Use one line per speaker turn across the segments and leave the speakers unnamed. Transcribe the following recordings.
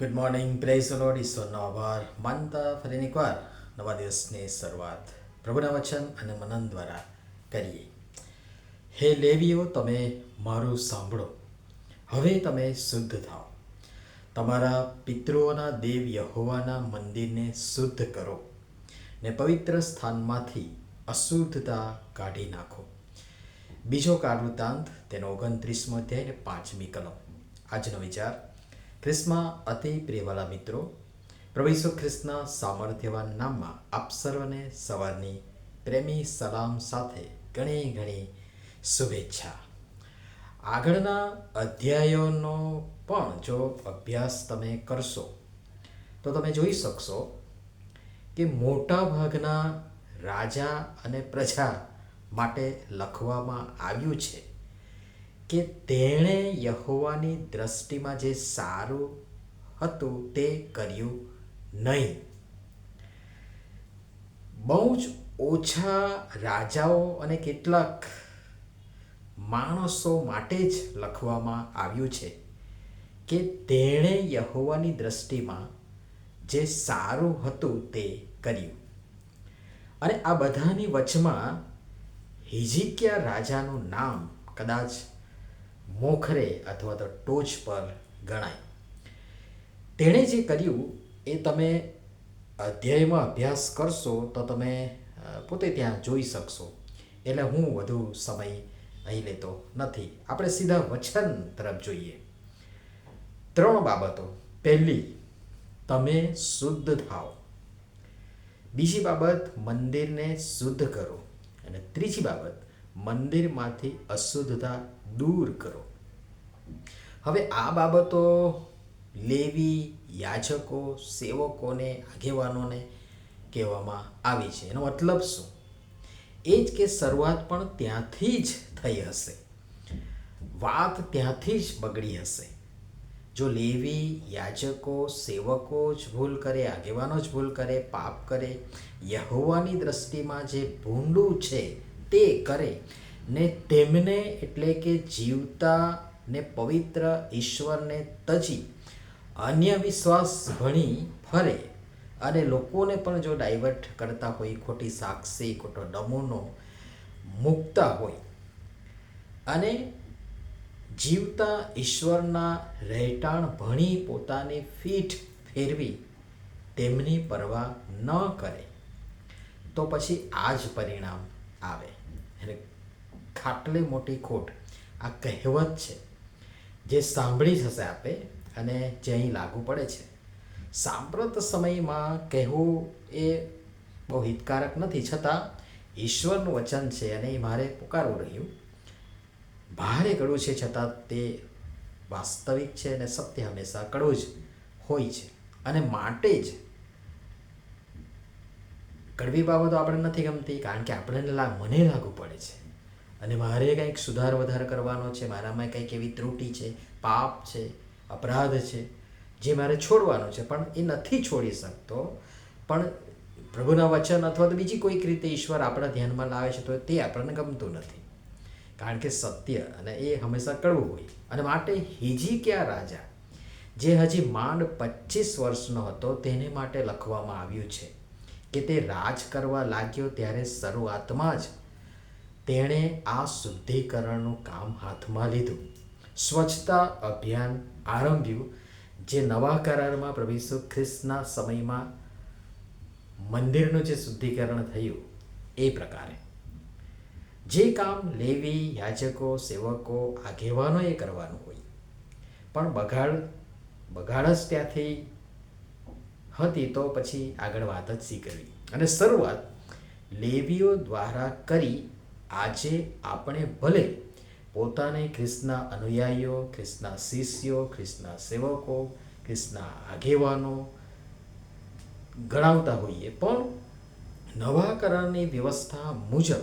Good morning praise lord ઈશ્વરનો આભાર માનતા ફરીને એકવાર નવા દિવસની શરૂઆત પ્રભુના વચન અને મનન દ્વારા કરીએ હે લેવીઓ તમે મારું સાંભળો હવે તમે શુદ્ધ થાઓ તમારા પિતૃઓના દેવ યહોવાના મંદિરને શુદ્ધ કરો ને પવિત્ર સ્થાનમાંથી અશુદ્ધતા કાઢી નાખો બીજો કાળવૃતાંત તેનો ઓગણત્રીસમો અધ્યાય ને પાંચમી કલમ આજનો વિચાર ખ્રિસ્તમાં અતિ પ્રિયવાલા મિત્રો, પ્રભુ ખ્રિસ્તના સામર્થ્યવાન નામમાં આપ સર્વને સવારની પ્રેમી સલામ સાથે ઘણી ઘણી શુભેચ્છા. આગળના અધ્યાયોનો પણ જો અભ્યાસ તમે કરશો, તો તમે જોઈ શકશો કે મોટા ભાગના રાજા અને પ્રજા માટે લખવામાં આવ્યું છે. કે તેણે યહોવાની દ્રષ્ટિમાં જે સારું હતું તે કર્યું નહીં. બહુ જ ઓછા રાજાઓ અને કેટલાક માણસો માટે જ લખવામાં આવ્યું છે કે તેણે યહોવાની દ્રષ્ટિમાં જે સારું હતું તે કર્યું. અને આ બધાની વચમાં હિજિકિયા રાજાનું નામ કદાચ મોખરે અથવા તો ટોચ પર ગણાય. તેણે જે કર્યું એ તમે અધ્યાયમાં અભ્યાસ કરશો તો તમે પોતે ત્યાં જોઈ શકશો. એટલે હું વધુ સમય અહીં લેતો નથી. આપણે સીધા વચન તરફ જોઈએ. ત્રણ બાબતો. પહેલી, તમે શુદ્ધ થાઓ. બીજી બાબત, મંદિરને શુદ્ધ કરો. અને ત્રીજી બાબત, મંદિરમાંથી અશુદ્ધતા દૂર કરો. હવે આ બાબતો લેવી, યાજકો, સેવકોને, આગેવાનોને કહેવામાં આવી છે. એનો મતલબ શું? એ જ કે શરૂઆત પણ ત્યાંથી જ થઈ હશે. વાત ત્યાંથી જ બગડી હશે. જો લેવી, યાજકો, સેવકો જ ભૂલ કરે, આગેવાનો જ ભૂલ કરે, પાપ કરે, યહોવાની દ્રષ્ટિમાં જે ભૂંડું છે તે કરે ને તેમને એટલે કે જીવતા ને પવિત્ર ઈશ્વરને તજી અન્ય વિશ્વાસ ભણી ફરે અને લોકોને પણ જો ડાયવર્ટ કરતા હોય, ખોટી સાક્ષી, ખોટો નમૂનો મૂકતા હોય અને જીવતા ઈશ્વરના રહેઠાણ ભણી પોતાની ફીઠ ફેરવી તેમની પરવા ન કરે, તો પછી આ જ પરિણામ આવે. એટલે ખાટલી મોટી ખોટ. આ કહેવત છે, જે સાંભળી જશે આપે અને જે અહીં લાગુ પડે છે. સાંપ્રત સમયમાં કહેવું એ બહુ હિતકારક નથી, છતાં ઈશ્વરનું વચન છે અને એ મારે પુકારવું રહ્યું. ભારે કડવું છે, છતાં તે વાસ્તવિક છે અને સત્ય હંમેશા કડવું જ હોય છે. અને માટે જ કડવી બાબતો આપણે નથી ગમતી, કારણ કે આપણને મને લાગુ પડે છે. અને મારે કંઈક સુધાર વધાર કરવાનો છે, મારામાં કંઈક એવી ત્રુટિ છે, પાપ છે, અપરાધ છે, જે મારે છોડવાનો છે, પણ એ નથી છોડી શકતો. પણ પ્રભુના વચન અથવા તો બીજી કોઈક રીતે ઈશ્વર આપણા ધ્યાનમાં લાવે છે, તો તે આપણને ગમતું નથી. કારણ કે સત્ય અને એ હંમેશા કડવું હોય. અને માટે હિજિકિયા રાજા? જે હજી માંડ પચીસ વર્ષનો હતો, તેને માટે લખવામાં આવ્યું છે કે તે રાજ કરવા લાગ્યો ત્યારે શરૂઆતમાં જ તેણે આ શુદ્ધિકરણનું કામ હાથમાં લીધું. સ્વચ્છતા અભિયાન આરંભ્યું, જે નવા કરારમાં પ્રભુ ઈસુ ખ્રિસ્તના સમયમાં મંદિરનું જે શુદ્ધિકરણ થયું, એ પ્રકારે. જે કામ લેવી, યાજકો, સેવકો આગેવાનોએ કરવાનું હોય. પણ બગાડ બગાડ જ ત્યાંથી હતી તો પછી આગળ વાત જ શી અને શરૂઆત લેવીઓ દ્વારા કરી આજે આપણે ભલે પોતાને ખ્રિસ્તના અનુયાયીઓ, ખ્રિસ્તના શિષ્યો, ખ્રિસ્તના સેવકો, ખ્રિસ્તના આગેવાનો ગણાવતા હોઈએ, પણ નવા કરારની વ્યવસ્થા મુજબ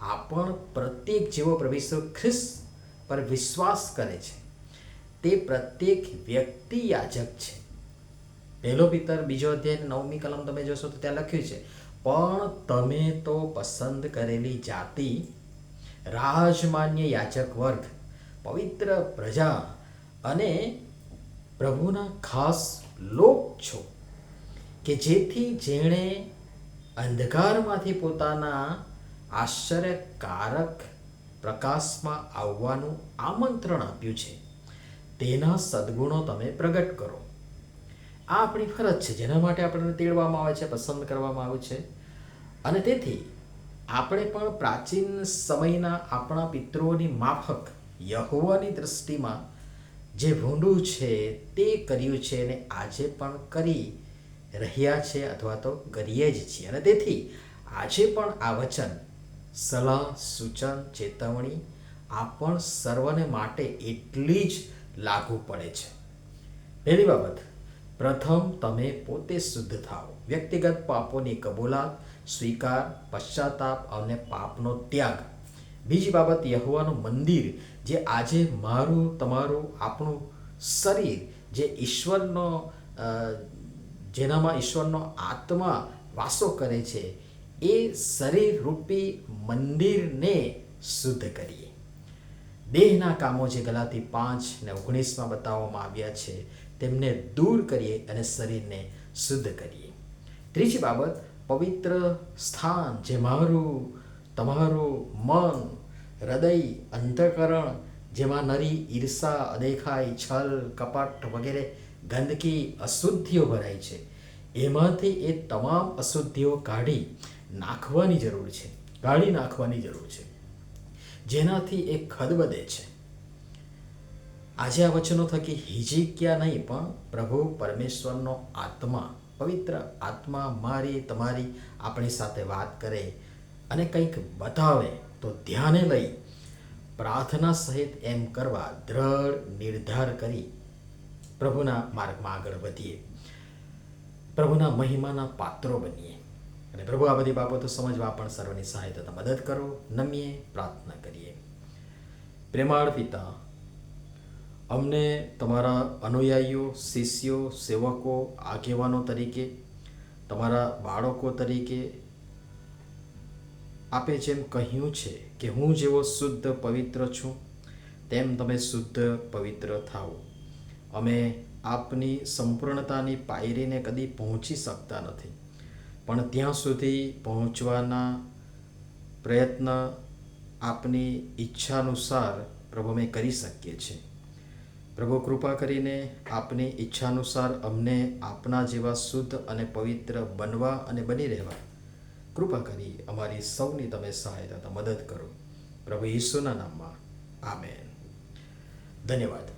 આપણ પ્રત્યેક જેવો પ્રભુ ખ્રિસ્ત પર વિશ્વાસ કરે છે. તે પ્રત્યેક વ્યક્તિ યાજક છે. પહેલો પિતર બીજો અધ્યાય નવમી કલમ તમે જોશો તો ત્યાં લખ્યું છે પણ તમે તો પસંદ કરેલી જાતિ, રાજમાન્ય યાચક વર્ગ, પવિત્ર પ્રજા અને પ્રભુના ખાસ લોક છો, કે જેથી જેણે અંધકારમાંથી પોતાના આશ્ચર્યકારક પ્રકાશમાં આવવાનું આમંત્રણ આપ્યું છે, તેના સદગુણો તમે પ્રગટ કરો. આ આપણી ફરજ છે, જેના માટે આપણને તેડવામાં આવે છે, પસંદ કરવામાં આવે છે. અને તેથી આપણે પણ પ્રાચીન સમયના આપણા પિતૃઓની માફક યહોવાની દૃષ્ટિમાં જે ભૂંડું છે તે કર્યું છે અને આજે પણ કરી રહ્યા છે અથવા તો કરીએ જ છીએ. અને તેથી આજે પણ આ વચન, સલાહ, સૂચન, ચેતવણી આ પણ સર્વને માટે એટલી જ લાગુ પડે છે. પહેલી બાબત, પ્રથમ તમે પોતે શુદ્ધ થાઓ. વ્યક્તિગત પાપોની કબૂલાત સ્વીકાર, પશ્ચાતાપ અને પાપનો ત્યાગ. બીજી બાબત યહવાનું મંદિર, જે આજે મારું, તમારું, આપણું શરીર, જે ઈશ્વરનો જેનામાં ઈશ્વરનો આત્મા વાસો કરે છે, એ શરીર રૂપી મંદિરને શુદ્ધ કરીએ. દેહના કામો જે ગલાતી પાંચ ને ઓગણીસમાં બતાવવામાં આવ્યા છે, તેમને દૂર કરીએ અને શરીરને શુદ્ધ કરીએ. ત્રીજી બાબત પવિત્ર સ્થાન, જે મારું, તમારું મન, હૃદય, અંતઃકરણ, જેમાં નરી ઈર્ષા, અદેખાઈ, છલ, કપટ વગેરે ગંદકી, અશુદ્ધિઓ ભરાય છે. એમાંથી એ તમામ અશુદ્ધિઓ કાઢી નાખવાની જરૂર છે. કાઢી નાખવાની જરૂર છે. જેનાથી એ ખદબદે છે. આજે આ વચનો થકી હિજીક્યા નહીં, પણ પ્રભુ પરમેશ્વરનો આત્મા પવિત્ર આત્મા મારી, તમારી આપણી સાથે વાત કરે અને કંઈક બતાવે તો ધ્યાને લઈ પ્રાર્થના સહિત એમ કરવા દ્રઢ નિર્ધાર કરી પ્રભુના માર્ગમાં આગળ વધીએ. પ્રભુના મહિમાના પાત્રો બનીએ. અને પ્રભુ, આ બધી બાબતો સમજવા પણ સર્વની સહાયતા મદદ કરો, નમીએ પ્રાર્થના કરીએ. પ્રેમાળ પિતા અમને તમારા અનુયાયીઓ, શિષ્યો, સેવકો, આગેવાનો તરીકે, તમારા બાળકો તરીકે આપે જેમ કહ્યું છે કે હું જેવો શુદ્ધ પવિત્ર છું, તેમ તમે શુદ્ધ પવિત્ર થાઓ. અમે આપની સંપૂર્ણતાની પાયરીને કદી પહોંચી શકતા નથી. પણ ત્યાં સુધી પહોંચવાના પ્રયત્ન આપની ઈચ્છાનુસાર પ્રભુ અમે કરી શકીએ છીએ. પ્રભુ કૃપા કરીને આપની ઈચ્છાનુસાર અમને આપના જેવા શુદ્ધ અને પવિત્ર બનવા અને બની રહેવા. કૃપા કરી અમારી સૌની તમે સહાયતા મદદ કરો. પ્રભુ ઈસુના નામમાં. આમેન. ધન્યવાદ.